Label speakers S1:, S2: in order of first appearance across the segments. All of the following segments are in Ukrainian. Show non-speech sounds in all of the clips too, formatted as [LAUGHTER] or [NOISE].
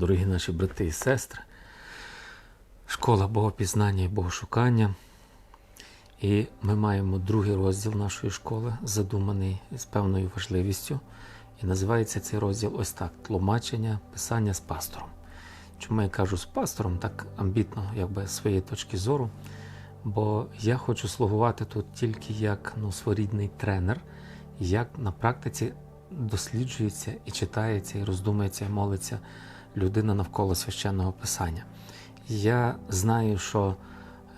S1: дорогі наші брати і сестри, школа Богопізнання і Богошукання. І ми маємо другий розділ нашої школи, задуманий з певною важливістю. І називається цей розділ ось так: тлумачення писання з пастором. Чому я кажу з пастором, так амбітно, якби з своєї точки зору. Бо я хочу слугувати тут тільки як ну, своєрідний тренер, як на практиці досліджується і читається, і роздумується, і молиться людина навколо священного писання. Я знаю, що,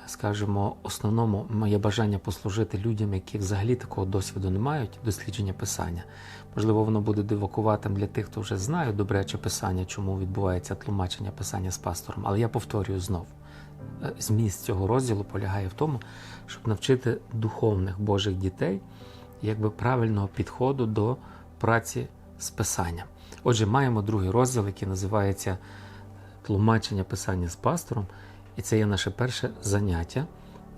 S1: скажімо, основному моє бажання послужити людям, які взагалі такого досвіду не мають, дослідження писання. Можливо, воно буде дивакуватим для тих, хто вже знає добряче писання, чому відбувається тлумачення писання з пастором. Але я повторюю знову. Е, Зміст цього розділу полягає в тому, щоб навчити духовних Божих дітей якби правильного підходу до праці з писанням. Отже, маємо другий розділ, який називається Тлумачення писання з пастором, і це є наше перше заняття,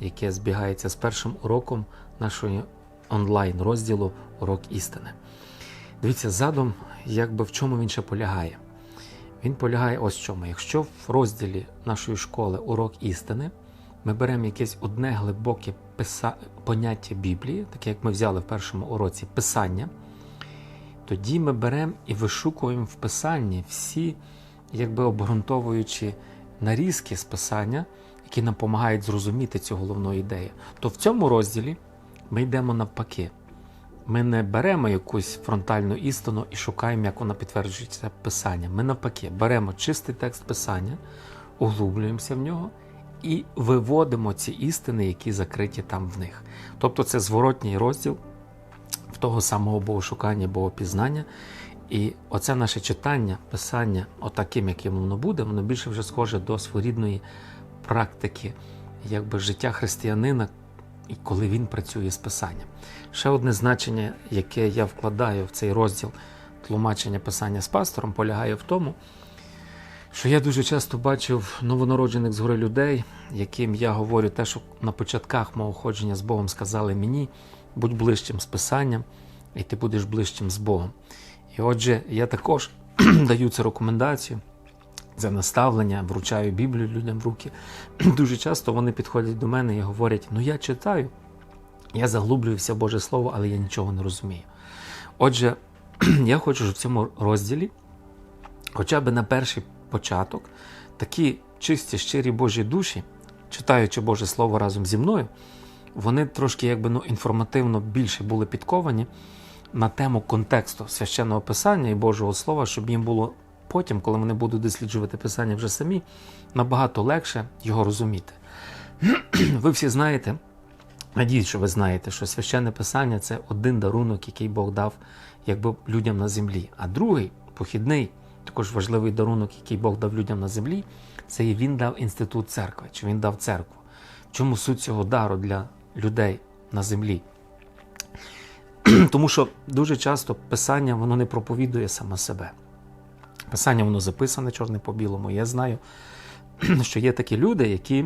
S1: яке збігається з першим уроком нашої онлайн розділу Урок істини. Дивіться, задум, якби в чому він ще полягає. Він полягає ось в чому. Якщо в розділі нашої школи урок істини ми беремо якесь одне глибоке писа... поняття Біблії, таке як ми взяли в першому уроці писання, тоді ми беремо і вишукуємо в писанні всі, якби обґрунтовуючи нарізки з писання, які нам допомагають зрозуміти цю головну ідею. То в цьому розділі ми йдемо навпаки. Ми не беремо якусь фронтальну істину і шукаємо, як вона підтверджується писання. Ми навпаки беремо чистий текст писання, углублюємося в нього і виводимо ці істини, які закриті там в них. Тобто це зворотній розділ того самого богошукання, богопізнання. І оце наше читання, писання, отаким, яким воно буде, воно більше вже схоже до своєрідної практики, якби життя християнина, і коли він працює з писанням. Ще одне значення, яке я вкладаю в цей розділ тлумачення писання з пастором, полягає в тому, що я дуже часто бачив новонароджених згори людей, яким я говорю те, що на початках мого ходження з Богом сказали мені, будь ближчим з писанням, і ти будеш ближчим з Богом. І отже, я також [CLEARS THROAT] даю цю рекомендацію. Це наставлення, вручаю Біблію людям в руки. [CLEARS THROAT] Дуже часто вони підходять до мене і говорять: ну я читаю, я заглублююся в Боже Слово, але я нічого не розумію. Отже, [CLEARS THROAT] я хочу, щоб в цьому розділі, хоча б на перший початок, такі чисті, щирі Божі душі, читаючи Боже Слово разом зі мною, вони трошки якби ну, інформативно більше були підковані на тему контексту священного писання і Божого Слова, щоб їм було потім, коли вони будуть досліджувати писання вже самі, набагато легше його розуміти. [CLEARS THROAT] Ви всі знаєте, надіюсь, що ви знаєте, що священне писання це один дарунок, який Бог дав якби людям на землі. А другий, похідний, також важливий дарунок, який Бог дав людям на землі, це він дав інститут церкви, чи він дав церкву. Чому суть цього дару для людей на землі? [CLEARS THROAT] Тому що дуже часто писання воно не проповідує саме себе. Писання воно записане чорне по білому. Я знаю, [CLEARS THROAT] що є такі люди, які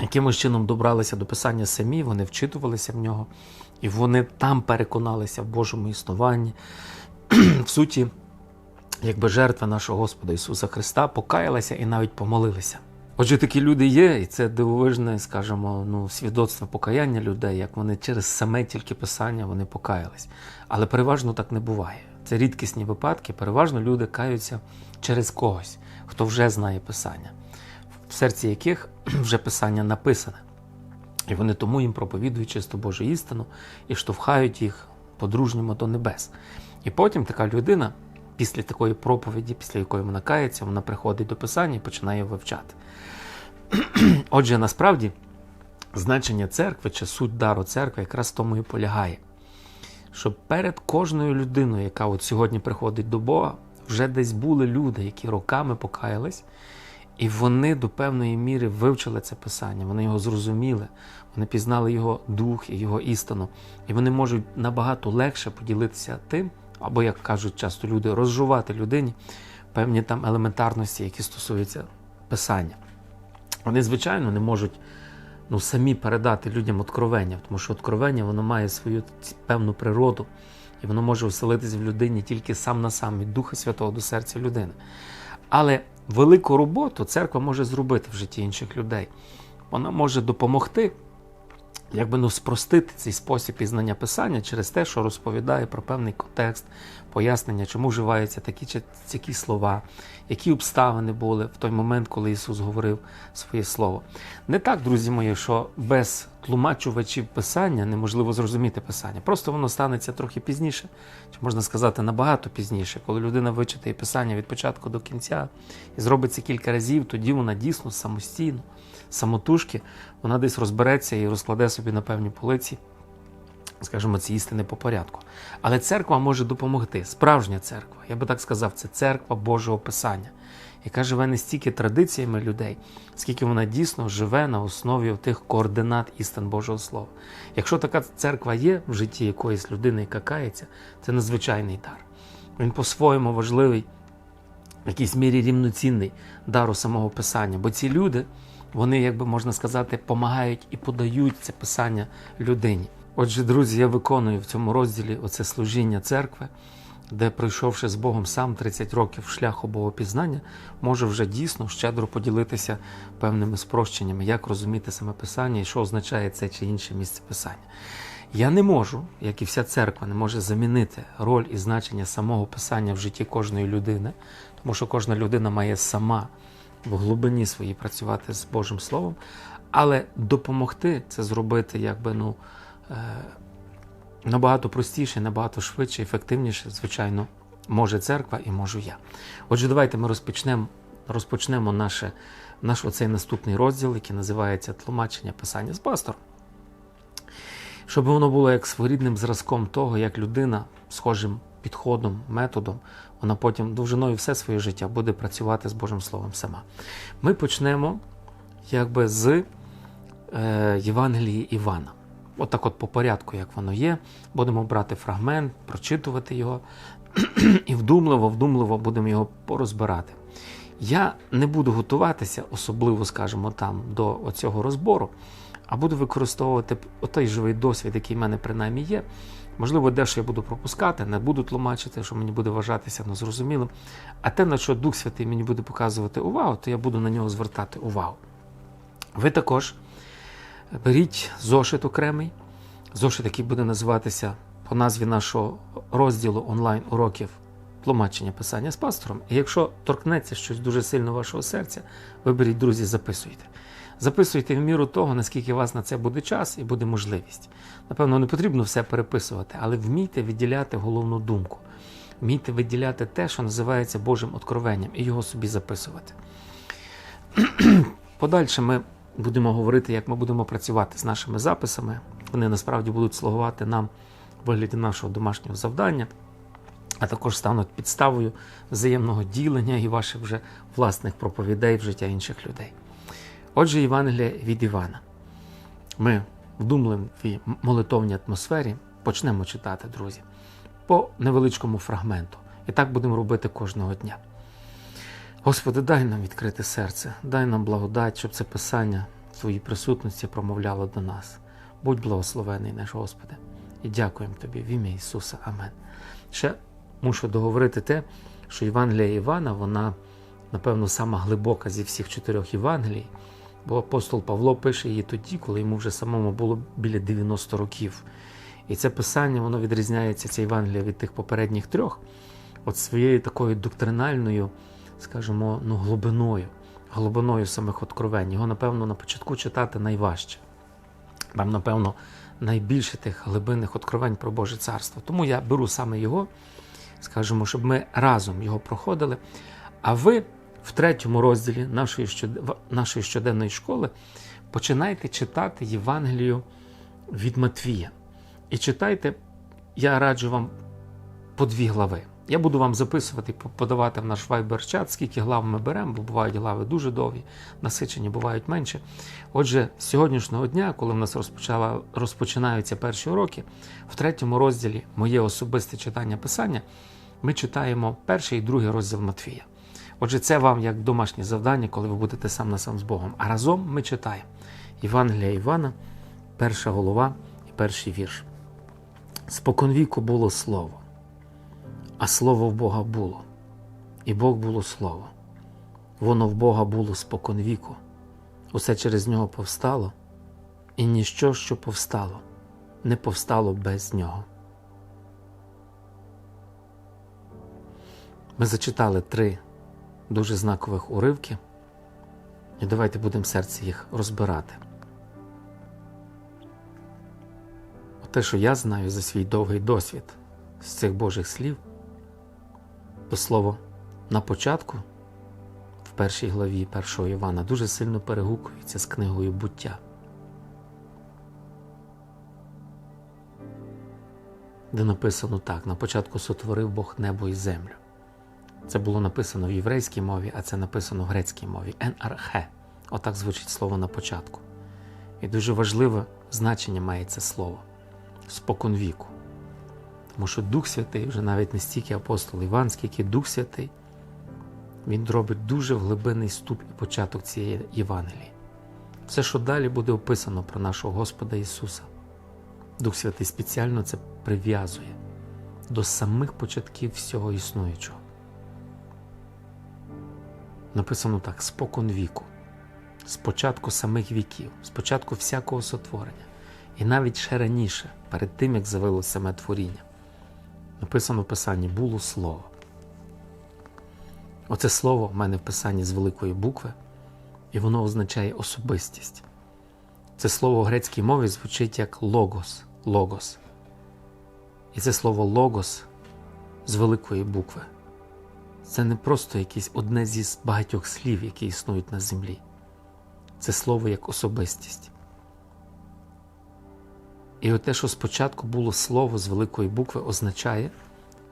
S1: якимось чином добралися до писання самі, вони вчитувалися в нього, і вони там переконалися в Божому існуванні. [CLEARS THROAT] В суті, якби жертва нашого Господа Ісуса Христа покаялася і навіть помолилися. Отже, такі люди є, і це дивовижне, скажімо, ну, свідоцтво покаяння людей, як вони через саме тільки писання вони покаялись. Але переважно так не буває. Це рідкісні випадки. Переважно люди каються через когось, хто вже знає писання, в серці яких [CLEARS THROAT] вже писання написане. І вони тому їм проповідують чисто Божу істину і штовхають їх по-дружньому до небес. І потім така людина, після такої проповіді, після якої вона кається, вона приходить до писання і починає вивчати. [CLEARS THROAT] Отже, насправді, значення церкви чи суть дару церкви якраз в тому і полягає, щоб перед кожною людиною, яка от сьогодні приходить до Бога, вже десь були люди, які роками покаялись, і вони до певної міри вивчили це писання, вони його зрозуміли, вони пізнали його дух і його істину, і вони можуть набагато легше поділитися тим, або, як кажуть часто люди, розжувати людині певні там елементарності, які стосуються писання. Вони, звичайно, не можуть ну, самі передати людям откровення, тому що откровення воно має свою певну природу, і воно може оселитися в людині тільки сам на сам від Духа Святого до серця людини. Але велику роботу церква може зробити в житті інших людей. Вона може допомогти, якби ну, спростити цей спосіб пізнання писання через те, що розповідає про певний контекст, пояснення, чому вживаються такі чи такі слова, які обставини були в той момент, коли Ісус говорив своє слово. Не так, друзі мої, що без тлумачувачів писання неможливо зрозуміти писання. Просто воно станеться трохи пізніше, чи можна сказати, набагато пізніше, коли людина вичитає писання від початку до кінця і зробить це кілька разів, тоді вона дійсно самостійно, самотужки, вона десь розбереться і розкладе собі на певні полиці скажімо, ці істини по порядку. Але церква може допомогти. Справжня церква, я би так сказав, це церква Божого Писання, яка живе не стільки традиціями людей, скільки вона дійсно живе на основі тих координат істин Божого Слова. Якщо така церква є в житті якоїсь людини, яка кається, це надзвичайний дар. Він по-своєму важливий, в якійсь мірі рівноцінний дару самого Писання. Бо ці люди, вони, як би можна сказати, допомагають і подають це писання людині. Отже, друзі, я виконую в цьому розділі оце служіння церкви, де, пройшовши з Богом сам 30 років шляху богопізнання, можу вже дійсно щедро поділитися певними спрощеннями, як розуміти саме писання і що означає це чи інше місце писання. Я не можу, як і вся церква, не може замінити роль і значення самого писання в житті кожної людини, тому що кожна людина має сама в глибині своїй працювати з Божим Словом, але допомогти це зробити, якби ну. Набагато простіше, набагато швидше, ефективніше, звичайно, може церква і можу я. Отже, давайте ми розпочнемо розпочнемо наше, наш оцей наступний розділ, який називається Тлумачення писання з пастором. Щоб воно було як своєрідним зразком того, як людина схожим підходом, методом, вона потім довжиною все своє життя буде працювати з Божим Словом сама. Ми почнемо якби з е, Євангелії Івана. Отак, от, по порядку, як воно є, будемо брати фрагмент, прочитувати його [CLEARS THROAT] і вдумливо, вдумливо будемо його порозбирати. Я не буду готуватися, особливо, скажімо, там до цього розбору, а буду використовувати той живий досвід, який в мене принаймні є. Можливо, дещо я буду пропускати, не буду тлумачити, що мені буде вважатися ну, зрозумілим. А те, на що Дух Святий мені буде показувати увагу, то я буду на нього звертати увагу. Ви також беріть зошит окремий, зошит, який буде називатися по назві нашого розділу онлайн-уроків тлумачення писання з пастором. І якщо торкнеться щось дуже сильно вашого серця, виберіть, друзі, записуйте. Записуйте в міру того, наскільки у вас на це буде час і буде можливість. Напевно, не потрібно все переписувати, але вмійте відділяти головну думку. Вмійте виділяти те, що називається Божим откровенням, і його собі записувати. [CLEARS THROAT] Подальше ми будемо говорити, як ми будемо працювати з нашими записами. Вони насправді будуть слугувати нам в вигляді нашого домашнього завдання, а також стануть підставою взаємного ділення і ваших вже власних проповідей в життя інших людей. Отже, Євангелія від Івана. Ми в думливій молитовній атмосфері почнемо читати, друзі, по невеличкому фрагменту. І так будемо робити кожного дня. Господи, дай нам відкрите серце, дай нам благодать, щоб це писання в Твоїй присутності промовляло до нас. Будь благословений наш Господи, і дякуємо Тобі в ім'я Ісуса. Амен. Ще мушу договорити те, що Євангелія Івана, вона, напевно, сама глибока зі всіх чотирьох Євангелій, бо апостол Павло пише її тоді, коли йому вже самому було біля 90 років. І це писання воно відрізняється, ця Євангелія від тих попередніх трьох, от своєю такою доктринальною скажімо, ну, глибиною, глибиною самих откровень. Його, напевно, на початку читати найважче. Там, напевно, найбільше тих глибинних откровень про Боже Царство. Тому я беру саме його, скажімо, щоб ми разом його проходили. А ви в третьому розділі нашої, нашої щоденної школи починайте читати Євангелію від Матвія. І читайте, я раджу вам по дві глави. Я буду вам записувати, подавати в наш вайбер-чат, скільки глав ми беремо, бо бувають глави дуже довгі, насичені бувають менше. Отже, з сьогоднішнього дня, коли в нас розпочинаються перші уроки, в третьому розділі моє особисте читання писання, ми читаємо перший і другий розділ Матвія. Отже, це вам як домашнє завдання, коли ви будете сам на сам з Богом. А разом ми читаємо Євангелія Івана, перша голова і перший вірш. Споконвіку було слово а слово в Бога було, і Бог було Слово. воно в Бога було споконвіку. Усе через нього повстало, і ніщо, що повстало, не повстало без нього. Ми зачитали три дуже знакових уривки, і давайте будемо в серці їх розбирати. Те, що я знаю за свій довгий досвід з цих Божих слів, то слово на початку, в першій главі першого Івана, дуже сильно перегукується з книгою буття. Де написано так: на початку сотворив Бог небо і землю. Це було написано в єврейській мові, а це написано в грецькій мові. Енархе. Отак звучить слово на початку. І дуже важливе значення має це слово споконвіку. Тому що Дух Святий, вже навіть не стільки апостол Іван, скільки Дух Святий, він робить дуже глибинний ступ і початок цієї Євангелії. Все, що далі буде описано про нашого Господа Ісуса, Дух Святий спеціально це прив'язує до самих початків всього існуючого. Написано так: спокон віку, з початку самих віків, з початку всякого сотворення. І навіть ще раніше, перед тим, як з'явилося саме творіння, написано в Писанні було слово. Оце слово в мене в Писанні з великої букви, і воно означає особистість. Це слово в грецькій мові звучить як логос, логос. І це слово логос з великої букви. Це не просто якесь одне зі багатьох слів, які існують на землі. Це слово як особистість. І оте, що спочатку було слово з великої букви, означає,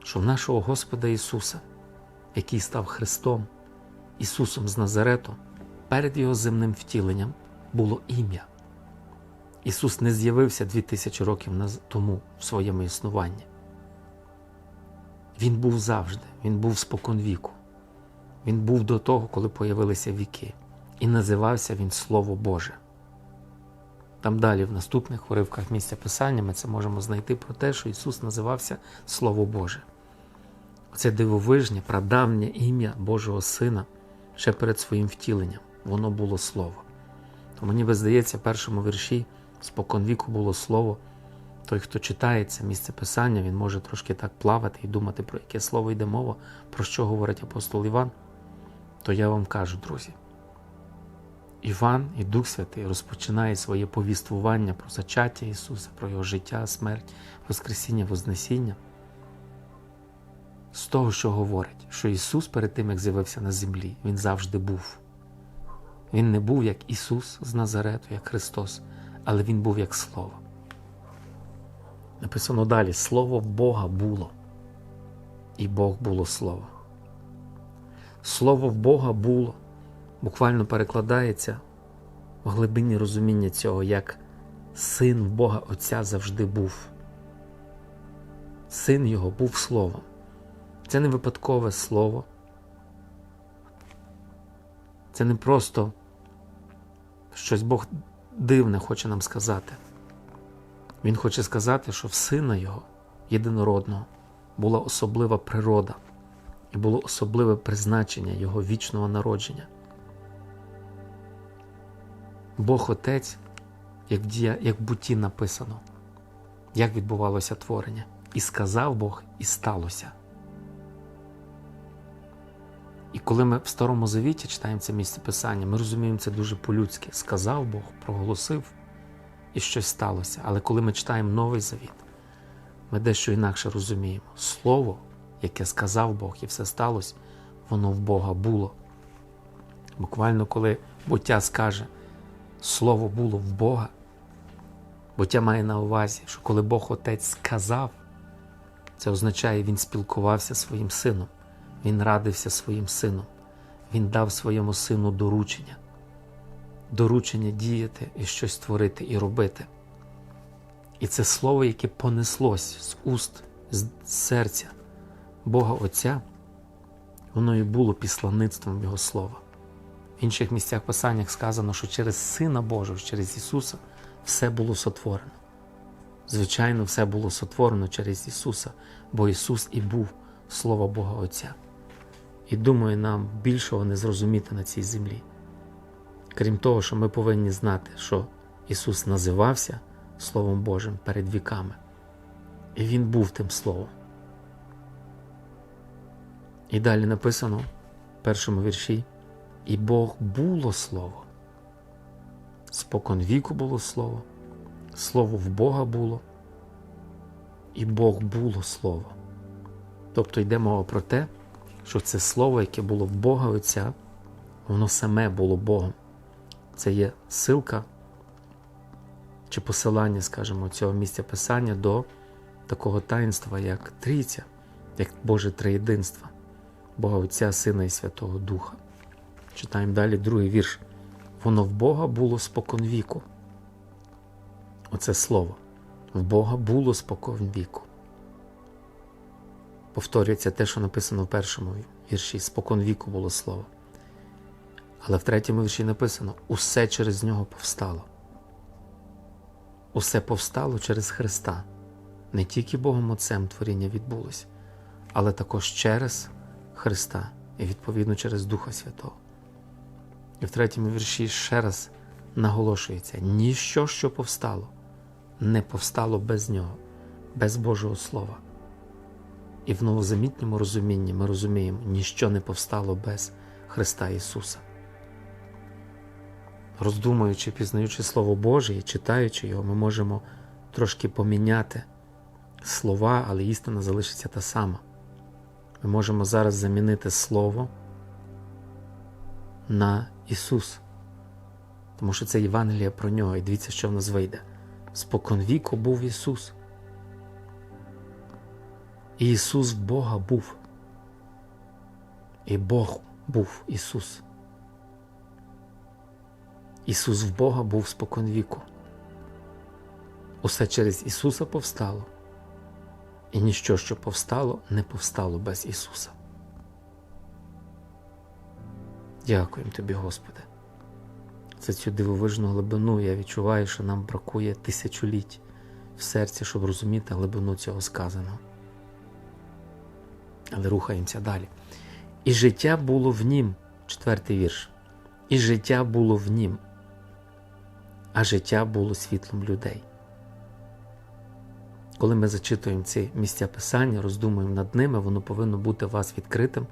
S1: що в нашого Господа Ісуса, який став Христом, Ісусом з Назарету, перед Його земним втіленням було ім'я. Ісус не з'явився дві тисячі років тому в своєму існуванні. Він був завжди, Він був споконвіку. Він був до того, коли появилися віки, і називався Він Слово Боже. Там далі, в наступних уривках місця Писання, ми це можемо знайти про те, що Ісус називався Слово Боже. Це дивовижнє, прадавнє ім'я Божого Сина ще перед своїм втіленням. Воно було Слово. То мені би здається, в першому вірші споконвіку було Слово. Той, хто читає це місце Писання, він може трошки так плавати і думати, про яке слово йде мова, про що говорить апостол Іван. То я вам кажу, друзі. Іван і Дух Святий розпочинає своє повіствування про зачаття Ісуса, про Його життя, смерть, Воскресіння, Вознесіння. З того, що говорить, що Ісус перед тим, як з'явився на землі, Він завжди був. Він не був як Ісус з Назарету, як Христос, але Він був як Слово. Написано далі: Слово Бога було, і Бог було Слово. Слово в Бога було буквально перекладається в глибині розуміння цього, як син Бога Отця завжди був. Син його був словом. Це не випадкове слово. Це не просто щось Бог дивне хоче нам сказати. Він хоче сказати, що в сина його, єдинородного, була особлива природа і було особливе призначення Його вічного народження. Бог Отець, як як в буті написано, як відбувалося творення. І сказав Бог, і сталося. І коли ми в Старому Завіті читаємо це місце Писання, ми розуміємо це дуже по-людськи. Сказав Бог, проголосив, і щось сталося. Але коли ми читаємо Новий Завіт, ми дещо інакше розуміємо. Слово, яке сказав Бог, і все сталося, воно в Бога було. Буквально, коли буття скаже, Слово було в Бога. Буття має на увазі, що коли Бог Отець сказав, це означає, Він спілкувався своїм сином, Він радився своїм сином, Він дав своєму сину доручення, доручення діяти і щось творити і робити. І це слово, яке понеслось з уст, з серця Бога Отця, воно і було післаництвом Його Слова. Інших місцях Писаннях сказано, що через Сина Божого, через Ісуса, все було сотворено. Звичайно, все було сотворено через Ісуса, бо Ісус і був Слово Бога Отця. І думаю, нам більшого не зрозуміти на цій землі. Крім того, що ми повинні знати, що Ісус називався Словом Божим перед віками. І Він був тим Словом. І далі написано в першому вірші: І Бог було Слово. Спокон віку було Слово, Слово в Бога було, і Бог було Слово. Тобто йде мова про те, що це слово, яке було в Бога Отця, воно саме було Богом. Це є силка чи посилання, скажімо, цього місця писання до такого таїнства, як Трійця, як Боже Триєдинство, Бога Отця, Сина і Святого Духа. Читаємо далі другий вірш. Воно в Бога було споконвіку. Оце слово. В Бога було споконвіку. Повторюється те, що написано в першому вірші. Споконвіку було слово. Але в третьому вірші написано: усе через нього повстало. Усе повстало через Христа. Не тільки Богом Отцем творіння відбулося, але також через Христа і, відповідно, через Духа Святого. І в третьому вірші ще раз наголошується: ніщо, що повстало, не повстало без нього, без Божого Слова. І в новозамітньому розумінні ми розуміємо, ніщо не повстало без Христа Ісуса. Роздумуючи, пізнаючи Слово Боже і читаючи його, ми можемо трошки поміняти слова, але істина залишиться та сама. Ми можемо зараз замінити Слово на Ісус. Тому що це Євангелія про нього, і дивіться, що в нас вийде. Споконвіку був Ісус. І Ісус в Бога був. І Бог був Ісус. Ісус в Бога був споконвіку. Усе через Ісуса повстало, і ніщо, що повстало, не повстало без Ісуса. Дякуємо Тобі, Господи, за цю дивовижну глибину. Я відчуваю, що нам бракує тисячоліть в серці, щоб розуміти глибину цього сказаного. Але рухаємося далі. І життя було в нім, четвертий вірш. І життя було в нім, а життя було світлом людей. Коли ми зачитуємо ці місця писання, роздумуємо над ними, воно повинно бути у вас відкритим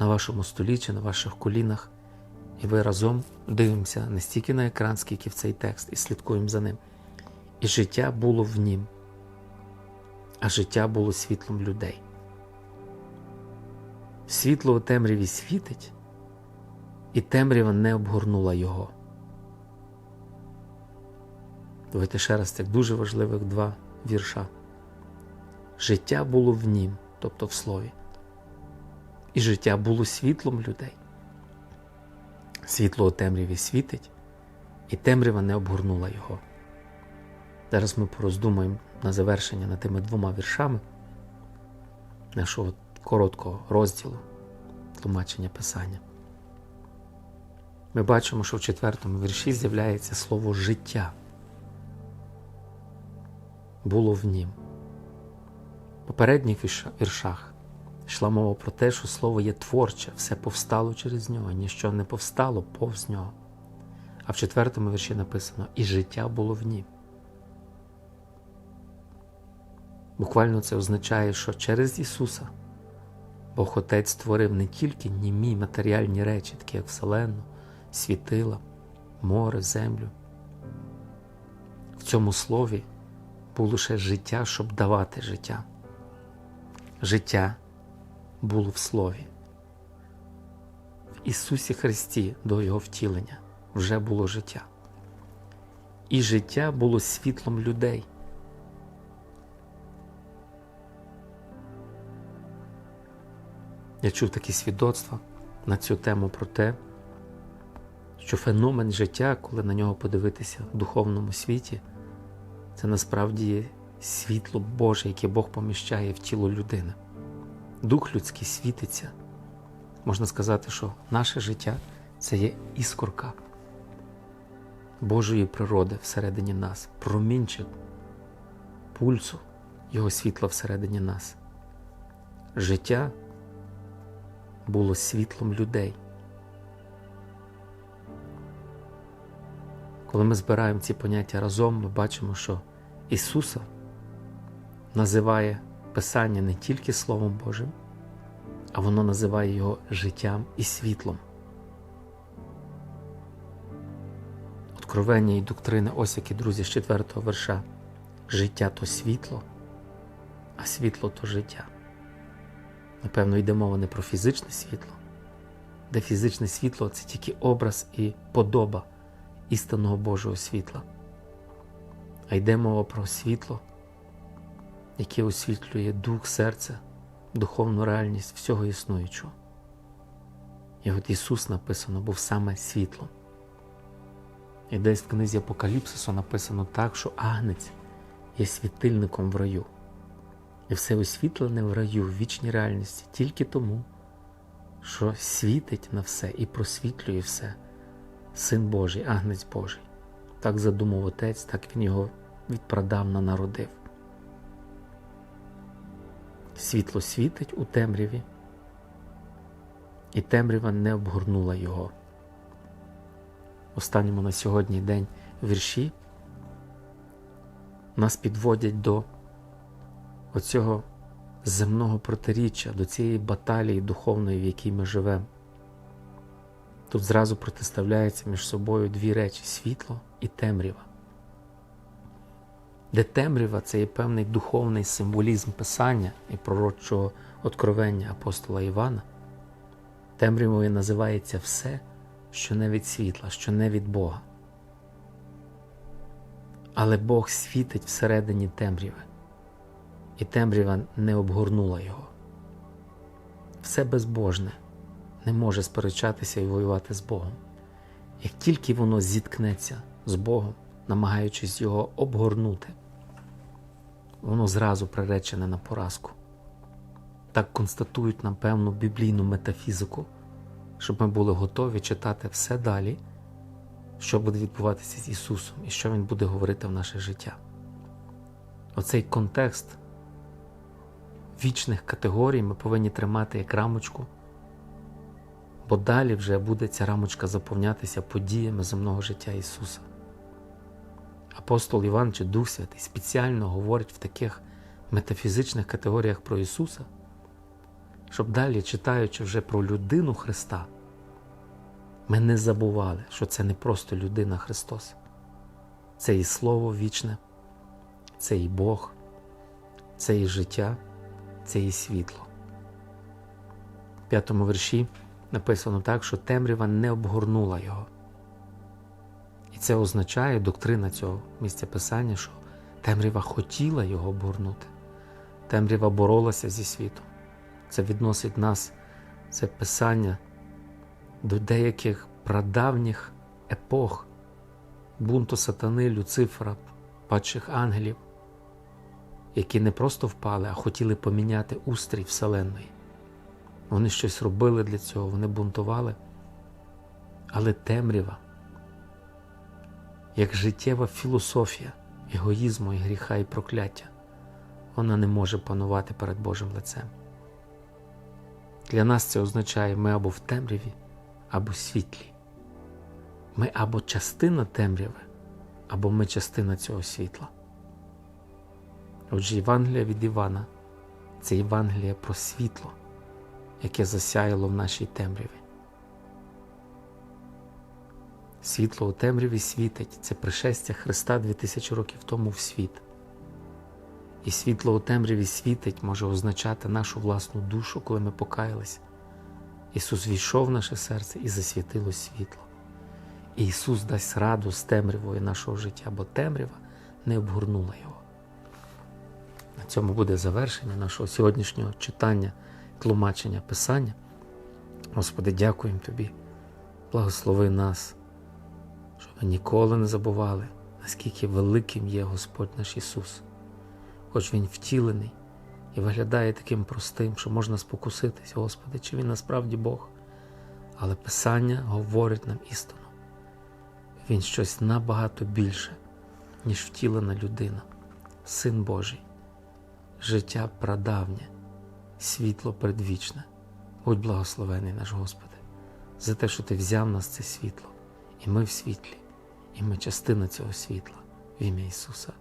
S1: на вашому столі чи на ваших колінах. І ви разом дивимося не стільки на екран, скільки в цей текст, і слідкуємо за ним. І життя було в нім, а життя було світлом людей. Світло у темряві світить, і темрява не обгорнула його. Давайте ще раз цих дуже важливих два вірша. Життя було в нім, тобто в слові. І життя було світлом людей. Світло у темряві світить, і темрява не обгорнула його. Зараз ми пороздумаємо на завершення над тими двома віршами нашого короткого розділу тлумачення Писання. Ми бачимо, що в четвертому вірші з'являється слово життя. Було в нім. В попередніх віршах йшла мова про те, що слово є творче, все повстало через нього, ніщо не повстало повз нього. А в четвертому вірші написано і життя було в нім. Буквально це означає, що через Ісуса Бог Отець створив не тільки німі матеріальні речі, такі як Вселенну, світила, море, землю. В цьому слові було ще життя, щоб давати життя. Життя було в Слові. В Ісусі Христі до Його втілення вже було життя. І життя було світлом людей. Я чув такі свідоцтва на цю тему про те, що феномен життя, коли на нього подивитися в духовному світі, це насправді світло Боже, яке Бог поміщає в тіло людини. Дух людський світиться. Можна сказати, що наше життя це є іскорка Божої природи всередині нас, промінчик пульсу Його світла всередині нас. Життя було світлом людей. Коли ми збираємо ці поняття разом, ми бачимо, що Ісуса називає Писання не тільки Словом Божим, а воно називає його життям і світлом. Откровення і доктрини, ось які друзі, з 4 верша. Життя то світло, а світло то життя. Напевно, йде мова не про фізичне світло, де фізичне світло це тільки образ і подоба істинного Божого світла. А йде мова про світло, яке освітлює дух, серце, духовну реальність всього існуючого. І от Ісус написано був саме світлом. І десь в книзі Апокаліпсису написано так, що агнець є світильником в раю. І все освітлене в раю в вічній реальності тільки тому, що світить на все і просвітлює все Син Божий, Агнець Божий. Так задумав Отець, так Він його відпрадавна народив. Світло світить у темряві, і темрява не обгорнула його. Останньому на сьогодні день вірші нас підводять до оцього земного протиріччя, до цієї баталії духовної, в якій ми живемо. Тут зразу протиставляються між собою дві речі світло і темрява. Де темрява це є певний духовний символізм Писання і пророчого откровення апостола Івана. Темрявою називається все, що не від світла, що не від Бога. Але Бог світить всередині темряви, і темрява не обгорнула його. Все безбожне не може сперечатися і воювати з Богом. Як тільки воно зіткнеться з Богом, намагаючись його обгорнути, воно зразу приречене на поразку. Так констатують нам певну біблійну метафізику, щоб ми були готові читати все далі, що буде відбуватися з Ісусом і що Він буде говорити в наше життя. Оцей контекст вічних категорій ми повинні тримати як рамочку, бо далі вже буде ця рамочка заповнятися подіями земного життя Ісуса. Апостол Іван чи Дух Святий спеціально говорить в таких метафізичних категоріях про Ісуса, щоб далі, читаючи вже про людину Христа, ми не забували, що це не просто людина Христос, це і Слово вічне, це і Бог, це і життя, це і світло. В п'ятому вірші написано так, що темрява не обгорнула його. Це означає доктрина цього місця писання, що темрява хотіла його обгорнути, темрява боролася зі світом. Це відносить нас, це писання до деяких прадавніх епох бунту сатани, Люцифера, падших ангелів, які не просто впали, а хотіли поміняти устрій Вселенної. Вони щось робили для цього, вони бунтували. Але темрява, як життєва філософія егоїзму і гріха і прокляття, вона не може панувати перед Божим лицем. Для нас це означає, ми або в темряві, або світлі. Ми або частина темряви, або ми частина цього світла. Отже, Євангелія від Івана це Євангелія про світло, яке засяяло в нашій темряві. Світло у темряві світить це пришестя Христа 2000 років тому в світ. І світло у темряві світить може означати нашу власну душу, коли ми покаялись. Ісус війшов в наше серце і засвітило світло. І Ісус дасть раду з темрявою нашого життя, бо темрява не обгорнула Його. На цьому буде завершення нашого сьогоднішнього читання, тлумачення Писання. Господи, дякуємо Тобі, благослови нас, ми ніколи не забували, наскільки великим є Господь наш Ісус хоч він втілений і виглядає таким простим, що можна спокуситись, Господи, чи він насправді Бог. Але Писання говорить нам істину. Він щось набагато більше, ніж втілена людина, Син Божий, життя прадавнє, світло предвічне, Будь благословений наш Господи, за те, що Ти взяв нас це світло, і ми в світлі, і ми частина цього світла в ім'я Ісуса.